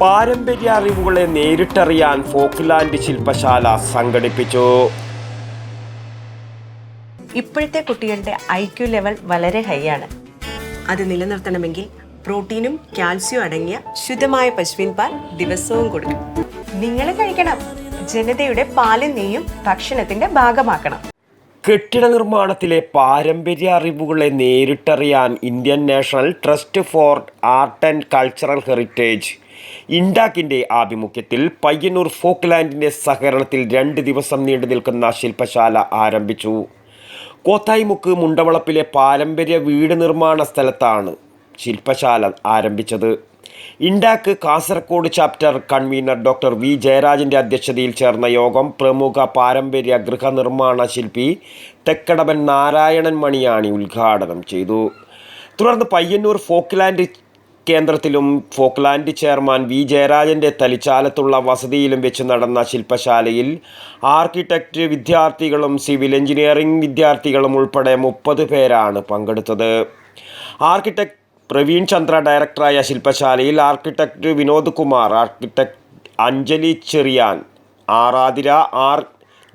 പാരമ്പര്യ അറിവുകളെ നേരിട്ടറിയാൻ ഫോക്ക്ലാൻഡ് ശില്പശാല സംഘടിപ്പിച്ചു. ഇപ്പോഴത്തെ കുട്ടികളുടെ ഐ ക്യു ലെവൽ വളരെ ഹൈ ആണ്. അത് നിലനിർത്തണമെങ്കിൽ പ്രോട്ടീനും കാൽസ്യവും അടങ്ങിയ ശുദ്ധമായ പശുവിൻ പാൽ ദിവസവും കൊടുക്കും നിങ്ങൾ കഴിക്കണം. ജനതയുടെ പാലും നെയ്യും ഭക്ഷണത്തിന്റെ ഭാഗമാക്കണം. കെട്ടിട നിർമ്മാണത്തിലെ പാരമ്പര്യ അറിവുകളെ നേരിട്ടറിയാൻ Indian national trust for art and cultural heritage ഇൻഡാക്കിന്റെ ആഭിമുഖ്യത്തിൽ പയ്യന്നൂർ ഫോക്ക്ലാൻഡിന്റെ സഹകരണത്തിൽ രണ്ട് ദിവസം നീണ്ടു നിൽക്കുന്ന ശില്പശാല ആരംഭിച്ചു. കോത്തായിമുക്ക് മുണ്ടവളപ്പിലെ പാരമ്പര്യ വീട് നിർമ്മാണ സ്ഥലത്താണ് ശില്പശാല ആരംഭിച്ചത്. INTACH Kasaragod chapter convener doctor V. ജയരാജന്റെ അധ്യക്ഷതയിൽ ചേർന്ന യോഗം പ്രമുഖ പാരമ്പര്യ ഗൃഹനിർമ്മാണ ശില്പി തെക്കടവൻ നാരായണൻ മണിയാണി ഉദ്ഘാടനം ചെയ്തു. തുടർന്ന് പയ്യന്നൂർ ഫോക്ക്ലാൻഡ് കേന്ദ്രത്തിലും ഫോക്ലാൻഡ് ചെയർമാൻ വി. ജയരാജന്റെ തലിച്ചാലത്തുള്ള വസതിയിലും വെച്ച് നടന്ന ശില്പശാലയിൽ ആർക്കിടെക്റ്റ് വിദ്യാർത്ഥികളും സിവിൽ എഞ്ചിനീയറിംഗ് വിദ്യാർത്ഥികളും ഉൾപ്പെടെ മുപ്പത് പേരാണ് പങ്കെടുത്തത്. ആർക്കിടെക്ട് പ്രവീൺ ചന്ദ്ര ഡയറക്ടറായ ശില്പശാലയിൽ architect Vinod Kumar architect Anjali Cherian ആറാതിര R.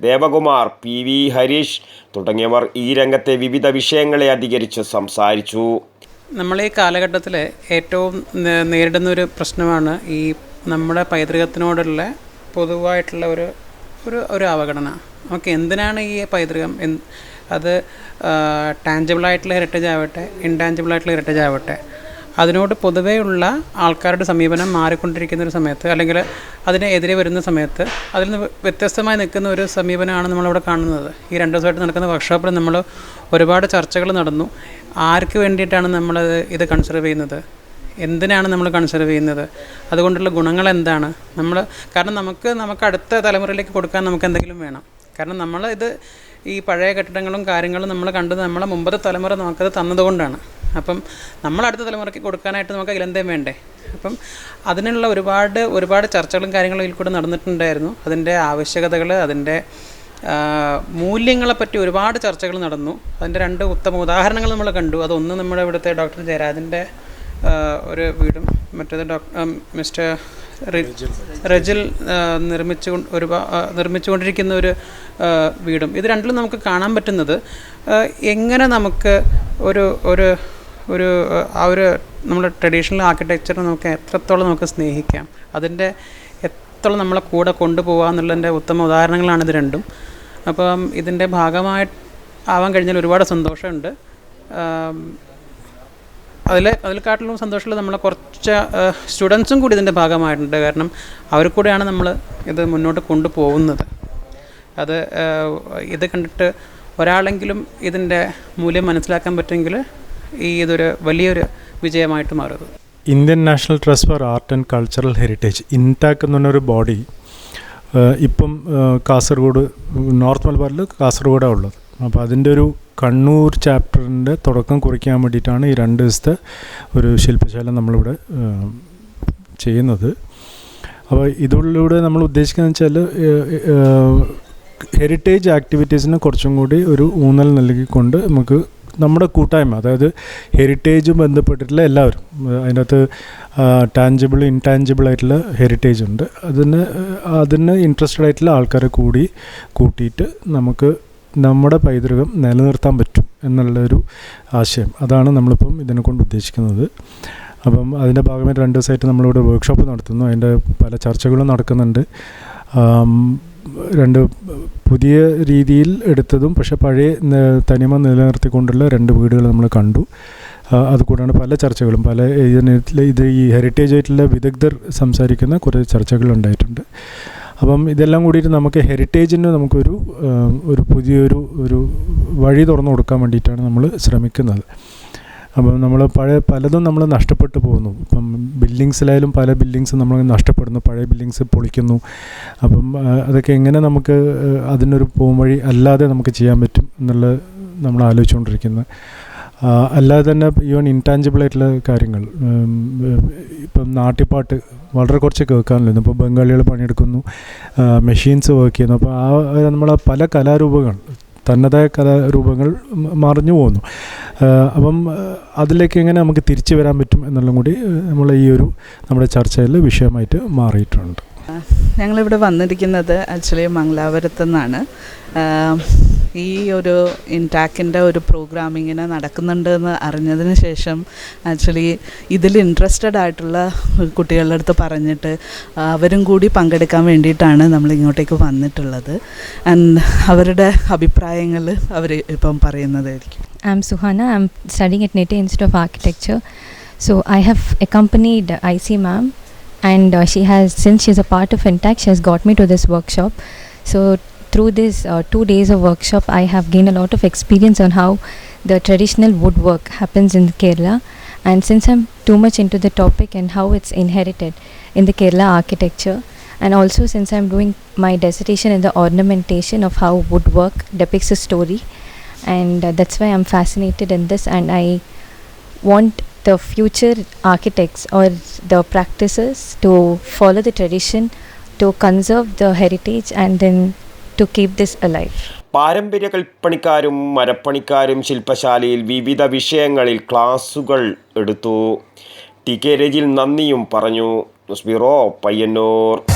Devakumar P. V. Harish തുടങ്ങിയവർ ഈ രംഗത്തെ വിവിധ വിഷയങ്ങളെ അധികരിച്ച് സംസാരിച്ചു. നമ്മൾ ഈ കാലഘട്ടത്തിൽ ഏറ്റവും നേരിടുന്ന ഒരു പ്രശ്നമാണ് ഈ നമ്മുടെ പൈതൃകത്തിനോടുള്ള പൊതുവായിട്ടുള്ള ഒരു ഒരു ഒരു അവഗണന. നമുക്ക് എന്തിനാണ് ഈ പൈതൃകം? അത് ടാഞ്ചിബിളായിട്ടുള്ള ഹെറിറ്റേജ് ആവട്ടെ ഇൻടാഞ്ചബിളായിട്ടുള്ള ഹെറിറ്റേജ് ആവട്ടെ അതിനോട് പൊതുവെയുള്ള ആൾക്കാരുടെ സമീപനം മാറിക്കൊണ്ടിരിക്കുന്ന ഒരു സമയത്ത് അല്ലെങ്കിൽ അതിനെതിരെ വരുന്ന സമയത്ത് അതിൽ നിന്ന് വ്യത്യസ്തമായി നിൽക്കുന്ന ഒരു സമീപനമാണ് നമ്മളിവിടെ കാണുന്നത്. ഈ രണ്ട് ദിവസമായിട്ട് നടക്കുന്ന വർക്ക്ഷോപ്പിൽ നമ്മൾ ഒരുപാട് ചർച്ചകൾ നടന്നു. ആർക്ക് വേണ്ടിയിട്ടാണ് നമ്മൾ ഇത് കൺസിഡർ ചെയ്യുന്നത്? എന്തിനാണ് നമ്മൾ കൺസിഡർ ചെയ്യുന്നത്? അതുകൊണ്ടുള്ള ഗുണങ്ങൾ എന്താണ്? നമ്മൾ കാരണം നമുക്ക് നമുക്ക് അടുത്ത തലമുറയിലേക്ക് കൊടുക്കാൻ നമുക്ക് എന്തെങ്കിലും വേണം. കാരണം നമ്മൾ ഇത് ഈ പഴയ കെട്ടിടങ്ങളും കാര്യങ്ങളും നമ്മൾ കണ്ട് നമ്മളെ മുമ്പത്തെ തലമുറ നമുക്കത് തന്നതുകൊണ്ടാണ്. അപ്പം നമ്മൾ അടുത്ത തലമുറയ്ക്ക് കൊടുക്കാനായിട്ട് നമുക്ക് അതിലെന്തേം വേണ്ടേ? അപ്പം അതിനുള്ള ഒരുപാട് ഒരുപാട് ചർച്ചകളും കാര്യങ്ങളും ഇതിൽ കൂടെ നടന്നിട്ടുണ്ടായിരുന്നു. അതിന്റെ ആവശ്യകതകൾ അതിന്റെ മൂല്യങ്ങളെപ്പറ്റി ഒരുപാട് ചർച്ചകൾ നടന്നു. അതിന്റെ രണ്ട് ഉത്തമ ഉദാഹരണങ്ങൾ നമ്മൾ കണ്ടു. അതൊന്ന് നമ്മുടെ ഇവിടുത്തെ ഡോക്ടർ ജയരാജന്റെ ഒരു വീടും മറ്റേത് ഡോക്ടർ മിസ്റ്റർ റെജിൽ നിർമ്മിച്ചു ഒരു നിർമ്മിച്ചുകൊണ്ടിരിക്കുന്ന ഒരു വീടും. ഇത് രണ്ടിലും നമുക്ക് കാണാൻ പറ്റുന്നത് എങ്ങനെ നമുക്ക് ഒരു ഒരു ഒരു ആ ഒരു നമ്മുടെ ട്രഡീഷണൽ ആർക്കിടെക്ചറിനെ നമുക്ക് എത്രത്തോളം നമുക്ക് സ്നേഹിക്കാം? അതിന്റെ എത്രത്തോളം നമ്മളെ കൂടെ കൊണ്ടുപോകുക എന്നുള്ളതിന്റെ ഉത്തമ ഉദാഹരണങ്ങളാണ് ഇത് രണ്ടും. അപ്പം ഇതിന്റെ ഭാഗമായി ആവാൻ കഴിഞ്ഞാൽ ഒരുപാട് സന്തോഷമുണ്ട്. അതിൽ അതിൽക്കാട്ടിലും സന്തോഷമുള്ള നമ്മളെ കുറച്ച് സ്റ്റുഡൻസും കൂടി ഇതിന്റെ ഭാഗമായിട്ടുണ്ട്. കാരണം അവർ കൂടെയാണ് നമ്മൾ ഇത് മുന്നോട്ട് കൊണ്ടുപോകുന്നത്. അത് ഇത് കണ്ടിട്ട് ഒരാളെങ്കിലും ഇതിന്റെ മൂല്യം മനസ്സിലാക്കാൻ പറ്റുമെങ്കിൽ ഈ ഇതൊരു വലിയൊരു വിജയമായിട്ട് മാറും. Indian national trust for art and cultural heritage INTACH എന്ന് പറഞ്ഞൊരു ബോഡി ഇപ്പം കാസർഗോഡ് നോർത്ത് മലബാറിൽ കാസർഗോഡാണ് ഉള്ളത്. അപ്പോൾ അതിന്റെ ഒരു കണ്ണൂർ ചാപ്റ്ററിന്റെ തുടക്കം കുറിക്കാൻ വേണ്ടിയിട്ടാണ് ഈ രണ്ട് ദിവസത്തെ ഒരു ശില്പശാല നമ്മളിവിടെ ചെയ്യുന്നത്. അപ്പോൾ ഇതിലൂടെ നമ്മൾ ഉദ്ദേശിക്കുന്നത് വെച്ചാൽ ഹെറിറ്റേജ് ആക്ടിവിറ്റീസിന് കുറച്ചും കൂടി ഒരു ഊന്നൽ നൽകിക്കൊണ്ട് നമുക്ക് നമ്മുടെ കൂട്ടായ്മ അതായത് ഹെറിറ്റേജ് ബന്ധപ്പെട്ടിട്ടുള്ള എല്ലാവരും അതിനകത്ത് ടാഞ്ചിബിൾ ഇൻടാഞ്ചിബിൾ ആയിട്ടുള്ള ഹെറിറ്റേജ് ഉണ്ട്. അതിന് അതിന് ഇൻട്രസ്റ്റഡ് ആയിട്ടുള്ള ആൾക്കാരെ കൂടി കൂട്ടിയിട്ട് നമുക്ക് നമ്മുടെ പൈതൃകം നിലനിർത്താൻ പറ്റും എന്നുള്ളൊരു ആശയം. അതാണ് നമ്മളിപ്പം ഇതിനെ കൊണ്ട് ഉദ്ദേശിക്കുന്നത്. അപ്പം അതിന്റെ ഭാഗമായിട്ട് രണ്ട് ദിവസമായിട്ട് നമ്മളിവിടെ വർക്ക്ഷോപ്പ് നടത്തുന്നു. അതിന്റെ പല ചർച്ചകളും നടക്കുന്നുണ്ട്. രണ്ട് പുതിയ രീതിയിൽ എടുത്തതും പക്ഷേ പഴയ തനിമ നിലനിർത്തിക്കൊണ്ടുള്ള രണ്ട് വീടുകൾ നമ്മൾ കണ്ടു. അതുകൂടാണ് പല ചർച്ചകളും പല ഇതിനെ ഇത് ഈ ഹെറിറ്റേജ് ആയിട്ടുള്ള വിദഗ്ധർ സംസാരിക്കുന്ന കുറേ ചർച്ചകൾ ഉണ്ടായിട്ടുണ്ട്. അപ്പം ഇതെല്ലാം കൂടിയിട്ട് നമുക്ക് ഹെറിറ്റേജിന് നമുക്കൊരു ഒരു പുതിയൊരു ഒരു വഴി തുറന്നു കൊടുക്കാൻ വേണ്ടിയിട്ടാണ് നമ്മൾ ശ്രമിക്കുന്നത്. അപ്പം നമ്മൾ പഴയ പലതും നമ്മൾ നഷ്ടപ്പെട്ടു പോകുന്നു. ഇപ്പം ബിൽഡിങ്സിലായാലും പല ബിൽഡിങ്സ് നമ്മൾ നഷ്ടപ്പെടുന്നു പഴയ ബിൽഡിങ്സ് പൊളിക്കുന്നു. അപ്പം അതൊക്കെ എങ്ങനെ നമുക്ക് അതിനൊരു പോംവഴി അല്ലാതെ നമുക്ക് ചെയ്യാൻ പറ്റും എന്നുള്ളത് നമ്മൾ ആലോചിച്ചുകൊണ്ടിരിക്കുന്നത് അല്ലാതെ തന്നെ ഈവൻ ഇൻടാഞ്ചിബിൾ ആയിട്ടുള്ള കാര്യങ്ങൾ ഇപ്പം നാട്ടിപ്പാട്ട് വളരെ കുറച്ച് കേൾക്കാനില്ല ഇപ്പോൾ ബംഗാളികൾ പണിയെടുക്കുന്നു മെഷീൻസ് വർക്ക് ചെയ്യുന്നു. അപ്പോൾ ആ നമ്മളെ പല കലാരൂപങ്ങൾ തന്നതായ കലാരൂപങ്ങൾ മറിഞ്ഞു പോകുന്നു അപ്പം അതിലേക്ക് എങ്ങനെ നമുക്ക് തിരിച്ചു വരാൻ പറ്റും എന്നുള്ളതും കൂടി നമ്മൾ ഈ ഒരു നമ്മുടെ ചർച്ചയിൽ വിഷയമായിട്ട് മാറിയിട്ടുണ്ട്. ഞങ്ങളിവിടെ വന്നിരിക്കുന്നത് ആക്ച്വലി മംഗലാപുരത്തു നിന്നാണ്. ഈ ഒരു ഇൻടാക്കിന്റെ ഒരു പ്രോഗ്രാമിങ്ങിന് നടക്കുന്നുണ്ട് എന്ന് അറിഞ്ഞതിന് ശേഷം ആക്ച്വലി ഇതിൽ ഇൻട്രസ്റ്റഡ് ആയിട്ടുള്ള കുട്ടികളുടെ അടുത്ത് പറഞ്ഞിട്ട് അവരും കൂടി പങ്കെടുക്കാൻ വേണ്ടിയിട്ടാണ് നമ്മൾ ഇങ്ങോട്ടേക്ക് വന്നിട്ടുള്ളത്. ആൻഡ് അവരുടെ അഭിപ്രായങ്ങൾ അവർ ഇപ്പം പറയുന്നതായിരിക്കും. I'm Suhana. I'm studying at Nete Institute of Architecture. So I have accompanied IC ma'am, and uh, she has, since she's a part of Intact, she has got me to this workshop. So through this uh, two days of workshop, I have gained a lot of experience on how the traditional woodwork happens in Kerala. And since I'm too much into the topic and how it's inherited in the Kerala architecture, and also since I'm doing my dissertation in the ornamentation of how woodwork depicts a story, and uh, that's why I'm fascinated in this and I want the future architects or the practices to follow the tradition to conserve the heritage and then to keep this alive. പാരമ്പര്യ കൽപ്പണിക്കാരും മരപ്പണിക്കാരും ശില്പശാലയിൽ വിവിധ വിഷയങ്ങളിൽ ക്ലാസുകൾ എടുത്തു T K Rajil നന്ദിയും പറഞ്ഞു news Payyanur